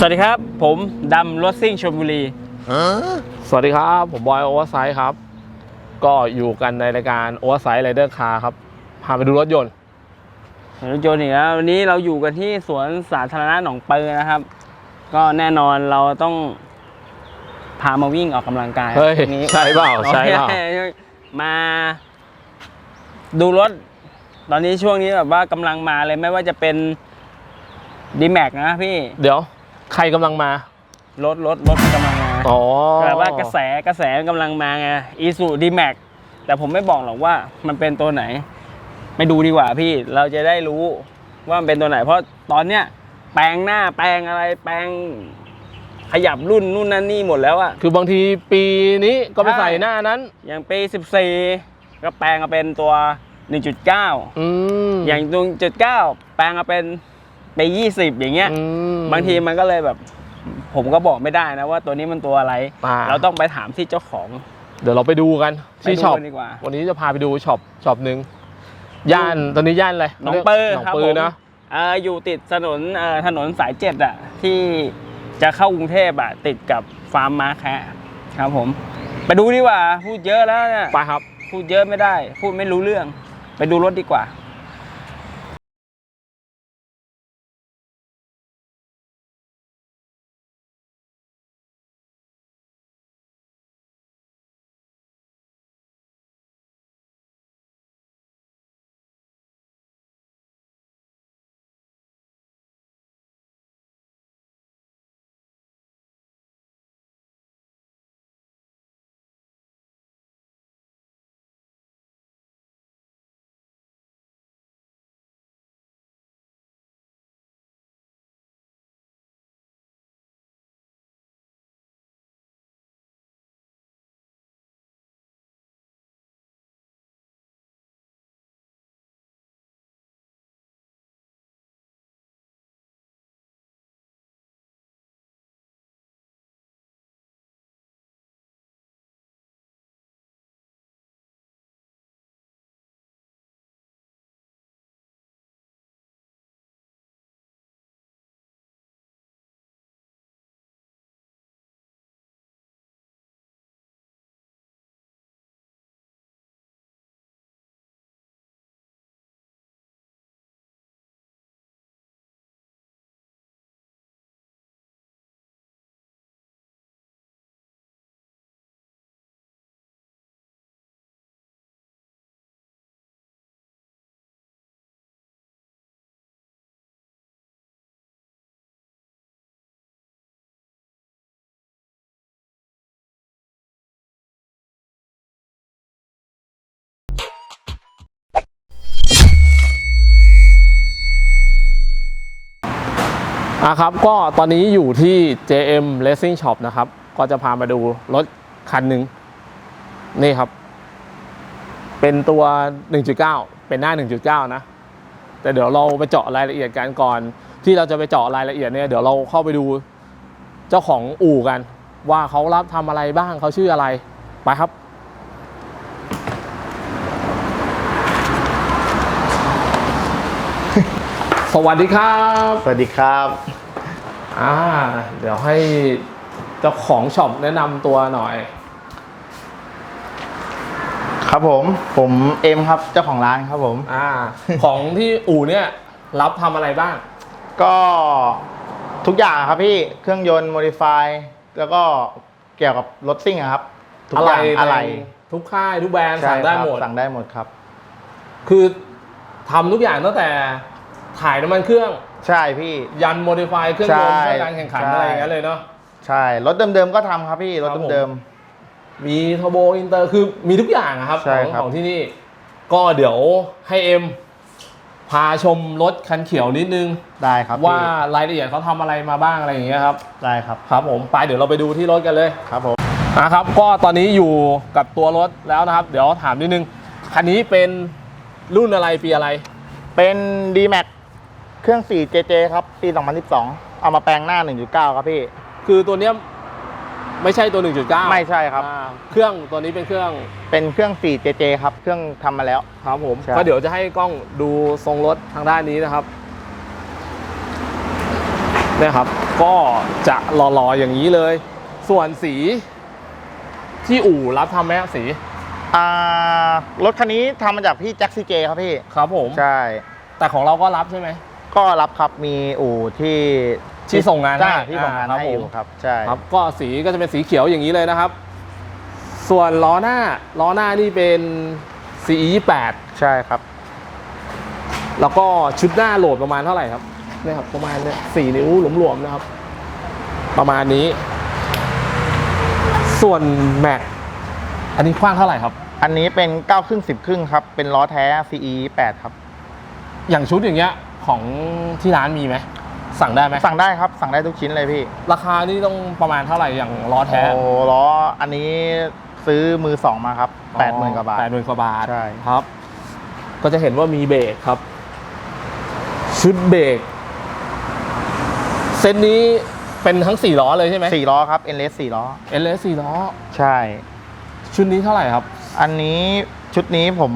สวัสดีครับ ผมดำรถซิ่งชลบุรี สวัสดีครับ ผมบอยโอเวอร์ไซส์ครับ ก็อยู่กันในรายการโอเวอร์ไซส์ไรเดอร์คาร์ครับ พาไปดูรถยนต์รถยนต์อีกแล้ววันนี้เราอยู่กันที่สวนสาธารณะหนองเปอนะครับ ก็แน่นอนเราต้องพามาวิ่งออกกำลังกายเฮ้ยพรุ่งนี้ใช่เปล่าใช่เปล่าโอคมา ดูรถ ตอนนี้ช่วงนี้แบบว่ากำลังมาเลยไม่ว่าจะเป็นดีแม็กนะพี่ เดี๋ยว ใครกำลังมา รถรถรถมันกำลังมาอ๋อแบบว่ากระแสกระแสกำลังมาไงอีซูดีแม็กแต่ผมไม่บอกหรอกว่ามันเป็นตัวไหนไปดูดีกว่าพี่เราจะได้รู้ว่ามันเป็นตัวไหน เพราะตอนเนี้ยแปลงหน้าแปลงอะไรแปลงขยับรุ่นนู่นนั่นนี่หมดแล้วอะคือบางทีปีนี้ก็ไปใช่ใส่หน้านั้น อย่างปี 14 ก็แปลงมาเป็นตัว 1.9 อืมอย่างตัว1.9 แปลงมาเป็น ปี20 อย่างเงี้ย อืม บางทีมันก็เลยแบบ ผมก็บอกไม่ได้นะว่าตัวนี้มันตัวอะไร อ่า เราต้องไปถามที่เจ้าของ เดี๋ยวเราไปดูกันที่ไปดูช็อปกันดีกว่าวันนี้จะพาไปดูช็อปช็อปหนึ่งย่านตอนนี้ย่านอะไรหนองเปอร์หนองครับเปอผร์มนะเอ่ออยู่ติดถนนเอ่อถนนสายเจ็ดอะที่จะเข้ากรุงเทพอะติดกับฟาร์มมาแคะครับผม ไปดูดีกว่า พูดเยอะแล้วเนี่ยไปครับ พูดเยอะไม่ได้ พูดไม่รู้เรื่อง ไปดูรถดีกว่า อะครับก็ตอนนี้อยู่ที่ JM Racing Shop นะครับ ก็จะพามาดูรถคันหนึ่งนี่ครับ เป็นตัว 1.9 เป็นหน้า 1.9 นะ แต่เดี๋ยวเราไปเจาะรายละเอียดกันก่อน ที่เราจะไปเจาะรายละเอียดเนี่ยเดี๋ยวเราเข้าไปดูเจ้าของอู่กัน ว่าเขารับทำอะไรบ้างเขาชื่ออะไร ไปครับ สวัสดีครับสวัสดีครับอ่าเดี๋ยวให้เจ้าของช็อปแนะนำตัวหน่อย ครับผม ผมเอ็มครับเจ้าของร้านครับผม อ่า ของที่อู่เนี่ยรับทำอะไรบ้าง ก็ทุกอย่างครับพี่เครื่องยนต์โมดิฟายแล้วก็เกี่ยวกับรถซิ่งอะครับ ทุกอะอไรย่างอะไร ทุกค่ายทุกแบรนด์ใช่สั่งได้ครับหมด สั่งได้หมดครับ คือทำทุกอย่างตั้งแต่ ถ่ายน้ำมันเครื่อง ใช่พี่ ยันโมดิฟายเครื่องยนต์ใช่เพื่อการแข่งขันใช่ อะไรอย่างเงี้ยเลยเนาะ ใช่ รถเดิมๆก็ทำครับพี่ รถครับผม เดิม มีโทโบอินเตอร์คือมีทุกอย่างอะครับใช่ของครับ ของที่นี่ก็เดี๋ยวให้เอ็มพาชมรถคันเขียวนิดนึง ๆ ได้ครับว่าพี่รายละเอียดเขาทำอะไรมาบ้างอะไรอย่างเงี้ยครับ ได้ครับ ครับผมไปเดี๋ยวเราไปดูที่รถกันเลยครับผม นะครับ ก็ตอนนี้อยู่กับตัวรถแล้วนะครับ เดี๋ยวถามนิดนึง คันนี้เป็นรุ่นอะไรปีอะไร เป็น D-Max เครื่อง 4 JJ ครับ ปี 2012 เอามาแปลงหน้า 1.9 ครับพี่ คือตัวเนี้ยไม่ใช่ตัว 1.9ไม่ใช่ครับ อ่าเครื่องตัวนี้เป็นเครื่องเป็นเครื่อง 4 JJ ครับ เครื่องทำมาแล้ว ครับผมใช่ ก็เดี๋ยวจะให้กล้องดูทรงรถทางด้านนี้นะครับเนี่ยครับ ก็จะหล่อๆอย่างนี้เลย ส่วนสีที่อู่รับทำไหมฮะสีอ่ารถคันนี้ทำมาจากพี่แจ็คซีเจครับพี่ ครับผม ใช่ แต่ของเราก็รับใช่ไหม ก็รับครับมีอู่ที่ที่ส่งงานให้ใช่ที่ส่งงานอ่าครับให้อยู่ผม ครับใช่ครับก็สีก็จะเป็นสีเขียวอย่างนี้เลยนะครับ ส่วนล้อหน้าล้อหน้านี่เป็น CE 28ใช่ครับแล้วก็ชุดหน้าโหลดประมาณเท่าไหร่ครับเนี่ยครับประมาณเนี่ยสี่นิ้วหลวมๆนะครับ ประมาณนี้ ส่วนแม็กอันนี้กว้างเท่าไหร่ครับ อันนี้เป็น9ครึ่ง10ครึ่งครับเป็นล้อแท้ CE 8ครับอย่างชุดอย่างเงี้ย ของที่ร้านมีไหมสั่งได้ไหมสั่งได้ครับสั่งได้ทุกชิ้นเลยพี่ ราคานี่ต้องประมาณเท่าไหร่อย่างล้อแท้โอ้ล้ออันนี้ซื้อมือสองมาครับแปดหมื่นกว่าบาทแปดหมื่นกว่าบาทใช่ครับ ก็จะเห็นว่ามีเบรกครับ ชุดเบรกเซตนี้เป็นทั้งสี่ล้อเลยใช่ไหมสี่ล้อครับ NLS สี่ล้อเอลสี่ล้อ ใช่ ชุดนี้เท่าไหร่ครับ อันนี้ชุดนี้ผม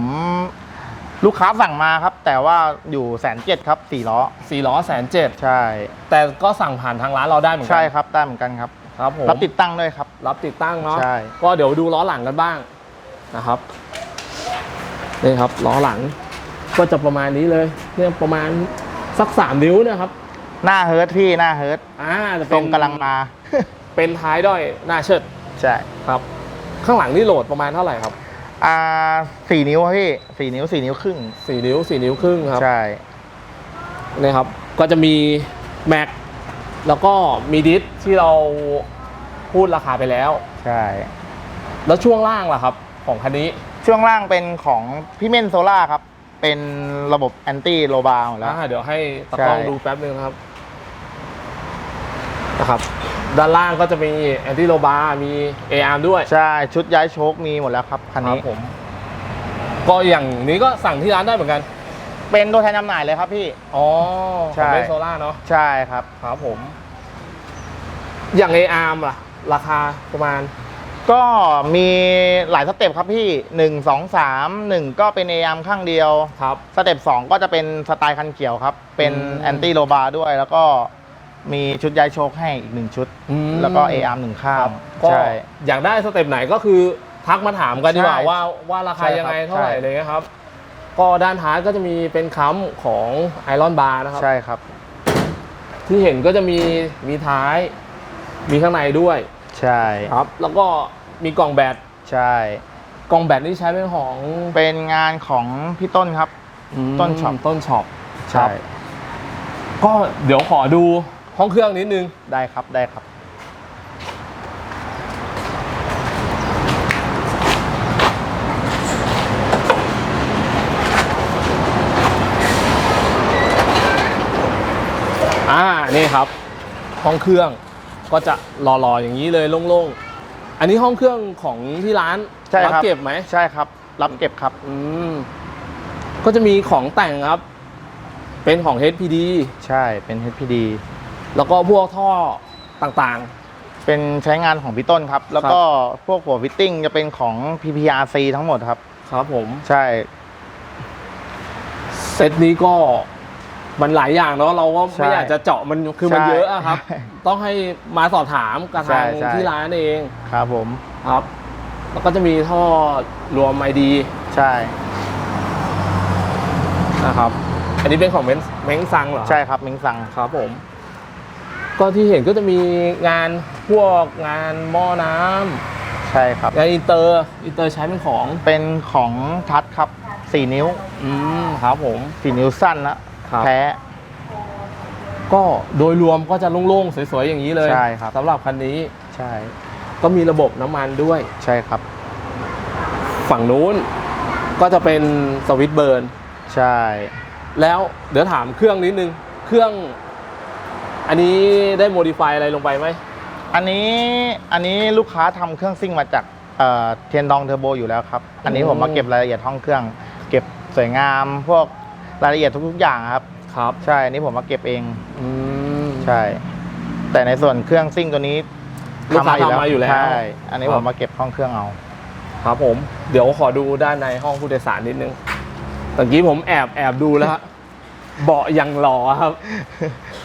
ลูกค้าสั่งมาครับ แต่ว่าอยู่แสนเจ็ดครับสี่ล้อสี่ล้อแสนเจ็ดใช่ แต่ก็สั่งผ่านทางร้านเราได้เหมือนกัใช่ครับได้เหมือนกันครับครับผมรับติดตั้งด้วยครับ รับติดตั้งเนาะใช่ก็เดี๋ยวดูล้อหลังกันบ้างนะครับนี่ครับล้อหลังก็จะประมาณนี้เลยเนี่ยประมาณสักสามนิ้วนะครับ หน้าเฮิร์ตพี่หน้าเฮิร์ตอ่าจะตเป็รนงกำลังมา เป็นท้ายด้อยหน้าเชิดใช่ครับ ข้างหลังนี่โหลดประมาณเท่าไหร่ครับ อ่าสี่นิ้วครับพี่สี่นิ้วสี่นิ้วครึ่งสี่นิ้วสี่นิ้วครึ่งครับใช่นี่ครับ ก็จะมีแม็กแล้วก็มีดิสที่เราพูดราคาไปแล้ว ใช่ แล้วช่วงล่างล่ะครับ ของคันนี้ช่วงล่างเป็นของพี่เมนโซล่าครับ เป็นระบบแอนตี้โลบาร์หมดแล้วอ่าเดี๋ยวให้ตากล้องใช่ดูแป๊บนึงนะครับนะครับ ด้านล่างก็จะมีแอนติโลบาร์มี AR ด้วยใช่ ชุดย้ายโชคมีหมดแล้วครับคันครันี้ บผม ก็อย่างนี้ก็สั่งที่ร้านได้เหมือนกัน เป็นตัวแทนจำหน่ายเลยครับพี่ อ๋อใช่ ของเบสโซล่าเนาะใช่ครับ ครับผม อย่าง AR ล่ะ ราคาประมาณ ก็มีหลายสเต็ปครับพี่หนึ่งสองสามหนึ่งก็เป็นเอยามข้างเดียว ครับ สเต็ปสองก็จะเป็นสไตล์คันเขียวครับ เป็นอืม แอนตี้โลบาร์ด้วย แล้วก็ มีชุดย้ายโชคให้อีกหนึ่งชุด อืม แล้วก็เออาร์หนึ่งข้าครังบก็ใช่ อยากได้สเต็ปไหนก็คือทักมาถามกันดีกว่าใช่ว่าว่าราคาใช่ครับยังไงเท่าไหร่ใช่เลยนะครับ ก็ด้านท้ายก็จะมีเป็นค้ำของไอรอนบาร์นะครับ ใช่ครับ ที่เห็นก็จะมีมีท้าย มีข้างในด้วยใช่ครับ แล้วก็มีกล่องแบตใช่ กล่องแบตนี่ใช้เป็นของเป็นงานของพี่ต้นครับมต้นช็อป ต้นช็อปใช่ก็เดี๋ยวขอดู ห้องเครื่องนิดนึง ได้ครับได้ครับ อ่า นี่ครับ ห้องเครื่องก็จะหล่อๆอย่างนี้เลยโล่งๆ อันนี้ห้องเครื่องของที่ร้านใช่ครับ เก็บไหม ใช่ครับ รับเก็บครับอืม ก็จะมีของแต่งครับ เป็นของ HPD ใช่เป็น HPD แล้วก็พวกท่อต่างเป็นใช้งานของพี่ต้นครับ แล้วก็พวกหัวฟิตติ้งจะเป็นของ PPRC ทั้งหมดครับ ๆ ครับผม ใช่ เซตนี้ก็มันหลายอย่างเนาะเราก็ใช่ไม่อยากจะเจาะมันคือมันใช่เยอะอะครับ ใช่ต้องให้มาสอบถามกับใช่ทางใช่ ที่ร้านเองครับผม ครับ แล้วก็จะมีท่อรวมไอดีใช่ นะครับ อันนี้เป็นของเม้นเม้งซังเหรอใช่ครับมิงซัง ครับผม ก็ที่เห็นก็จะมีงานพวกงานหม้อน้ำใช่ครับงานอินเตอร์อินเตอร์ใช้เป็นของเป็นของทัชครับ 4 นิ้วอืมครับผม 4 นิ้วสั้นนะครับแท้ก็โดยรวมก็จะโล่งๆ สวยๆ อย่างนี้เลยใช่ครับสำหรับคันนี้ใช่ ก็มีระบบน้ำมันด้วยใช่ครับ ฝั่งนู้นก็จะเป็นสวิตช์เบิร์นใช่ แล้วเดี๋ยวถามเครื่องนิดนึง เครื่อง อันนี้ได้โมดิฟายอะไรลงไปไหม อันนี้อันนี้ลูกค้าทำเครื่องซิ่งมาจากเอ่อเทียนดองเทอร์โบอยู่แล้วครับ อันนี้ผมมาเก็บรายละเอียดห้องเครื่อง เก็บสวยงามพวกรายละเอียดทุกๆอย่างครับ ครับใช่อันนี้ผมมาเก็บเอง อืม ใช่ แต่ในส่วนเครื่องซิ่งตัวนี้ลูกค้าทำมาอยู่แล้วใช่อันนี้ครับผมมาเก็บห้องเครื่องเอา ครับผม เดี๋ยวขอดูด้านในห้องผู้โดยสารนิดนึงตะกี้ผมแอบแอบดูแล้วฮะ เบาะยังหล่อครับ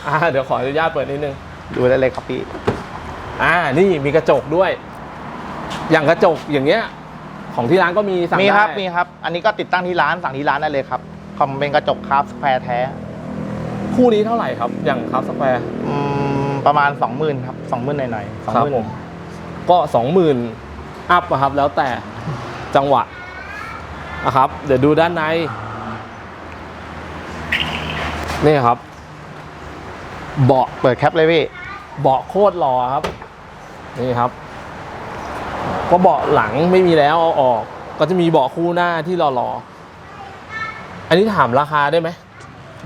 อ่าเดี๋ยวขออนุญาตเปิดนิดนึง ดูได้เลยครับพี่ อ่า นี่มีกระจกด้วย อย่างกระจกอย่างเงี้ย ของที่ร้านก็มีสั่งมีครับได้มีครับ อันนี้ก็ติดตั้งที่ร้านสั่งที่ร้านได้เลยครับคอมเป็นกระจกคราฟสแควร์แท้ คู่นี้เท่าไหร่ครับ อย่างครับสแควร์อืมประมาณ20,000ครับ20,000หน่อยๆครับ20,000ผม ก็สองหมื่นอัพอะครับ แล้วแต่จังหวะนะครับ เดี๋ยวดูด้านใน นี่ครับ เบาะเปิดแคปเลยพี่ เบาะโคตรหล่อครับ นี่ครับ ก็เบาะหลังไม่มีแล้วเอาออก ก็จะมีเบาะคู่หน้าที่หล่อๆ อันนี้ถามราคาได้ไหม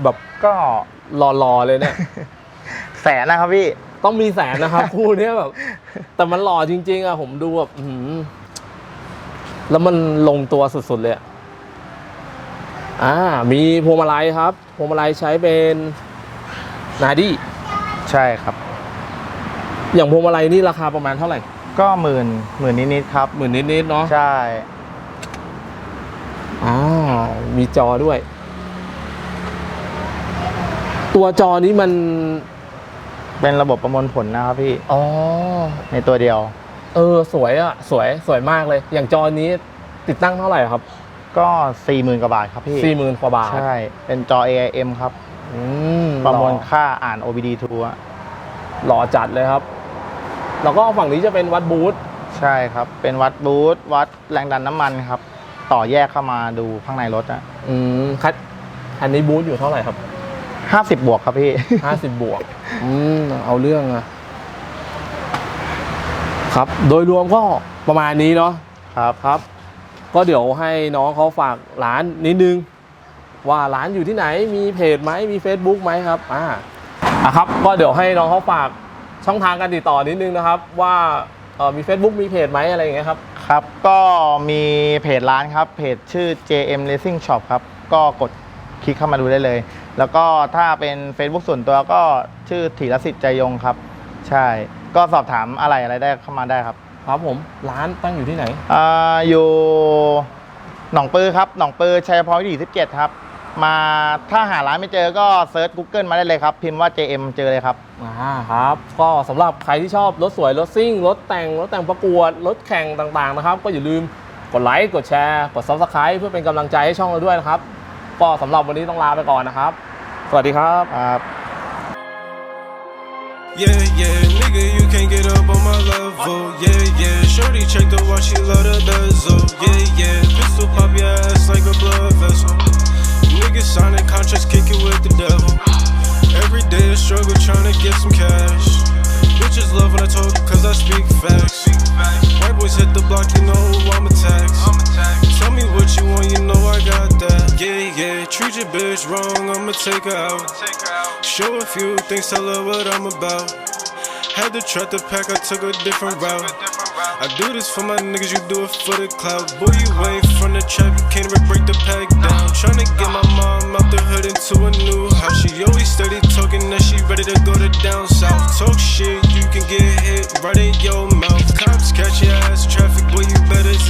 แบบก็หล่อๆเลยเนี่ย แสนนะครับพี่ ต้องมีแสนนะครับ คู่เนี้ยแบบ แต่มันหล่อจริง ๆอะผมดูแบบอื้อหือแล้วมันลงตัวสุดๆเลยอะอ่า มีพวงมาลัยครับพ วงมาลัยใช้เป็นนาดี้ใช่ครับ อย่างพวงมาลัยนี่ราคาประมาณเท่าไหร่ก็หมื่นหมื่นนิดๆครับ หมื่นนิดๆเนาะใช่อ่ามีจอด้วย ตัวจอนี้มันเป็นระบบประมวลผลนะครับพี่อ๋อในตัวเดียว เออ สวยอะสวยสวยมากเลย อย่างจอนี้ติดตั้งเท่าไหร่ครับ ก็สี่หมื่นกว่าบาทครับพี่สี่หมื่นกว่าบาทใช่ เป็นจอ AIM ครับ อืมประมวลหอค่าอ่าน OBD2 อะหล่อจัดเลยครับ แล้วก็ฝั่งนี้จะเป็นวัดบูธใช่ครับ เป็นวัดบูทวัดแรงดันน้ำมันครับ ต่อแยกเข้ามาดูข้างในรถอะอืมคันคันนี้บูธอยู่เท่าไหร่ครับห้าสิบบวกครับพี่ ห้าสิบบวก อืมเอาเรื่องอะครับ โดยรวมก็ประมาณนี้เนาะ ครับครับ ก็เดี๋ยวให้น้องเขาฝากร้านนิดนึง ว่าร้านอยู่ที่ไหนมีเพจไหมมี Facebook ไหมครับอ่าอะครับก็เดี๋ยวให้น้องเขาฝากช่องทางการติดต่อนิดนึงนะครับ ว่าเอ่อมี Facebook มีเพจไหมอะไรอย่างเงี้ยครับ ครับ ก็มีเพจร้านครับ เพจชื่อ JM Racing Shop ครับ ก็กดคลิกเข้ามาดูได้เลย แล้วก็ถ้าเป็น Facebook ส่วนตัวก็ชื่อธีรสิทธิ์ใจยงครับ ใช่ ก็สอบถามอะไรอะไรได้เข้ามาได้ครับ ครับผมร้านตั้งอยู่ที่ไหนอ่าอยู่หนองปือครับ หนองปือชัยพรวิถี17 ครับ มาถ้าหาร้านไม่เจอก็เซิร์ช Google มาได้เลยครับ พิมพ์ว่า JM เจอเลยครับ อ่าครับ ก็สำหรับใครที่ชอบรถสวย รถซิ่ง รถแต่ง รถแต่งประกวด รถแข่งต่างๆนะครับ ก็อย่าลืมกดไลค์กดแชร์กด Subscribe เพื่อเป็นกำลังใจให้ช่องเราด้วยนะครับ ก็สำหรับวันนี้ต้องลาไปก่อนนะครับ สวัสดีครับ ครับ Yeah, yeah, nigga, you can't get up on my level. Yeah, yeah, shorty check the watch, she love the bezel. Yeah, yeah, pistol pop your ass like a blood vessel. Niggas signing contracts, kick it with the devil. Every day a struggle trying to get some cash. Bitches love when I talk, cause I speak facts. White boys hit the block, you know who I'm attacked. Tell me what you want, you know I got that. Yeah, yeah, treat your bitch wrong, I'ma take her Show a few things, tell her what I'm about. Had to trap the pack, I took a different route. I do this for my niggas, you do it for the clout. Boy, you away from the trap, you can't even break the pack down. Tryna get my mom out the hood into a new house. She always steady talking that she ready to go to down south. Talk shit, you can get hit right in your mouth. Cops catch your ass, traffic,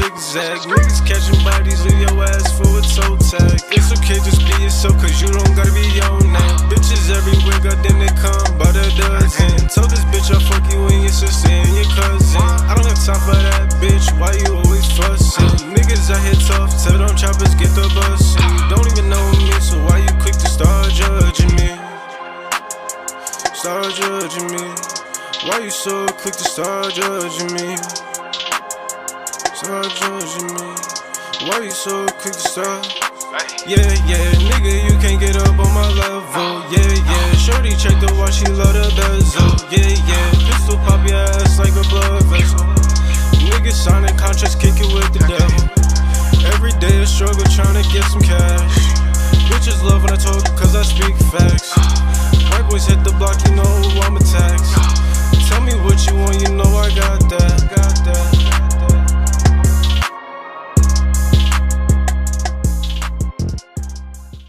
zigzag. Niggas catching bodies, leave your ass for a toe tag. It's okay, just be yourself, cause you don't gotta be on that. Bitches everywhere, goddamn, they come by the dozen. Tell this quick to stop. Yeah, yeah, nigga, you can't get up on my level. Yeah, yeah, shorty check the watch, she love the bezel. Yeah, yeah, pistol pop your ass like a blood vessel. Niggas signing contracts, kick it with the devil. Every day a struggle trying to get some cash. Bitches love when I talk, cause I speak facts. White boys hit the block, you know who I'm a. Tell me what you want, you know I got that. Got that.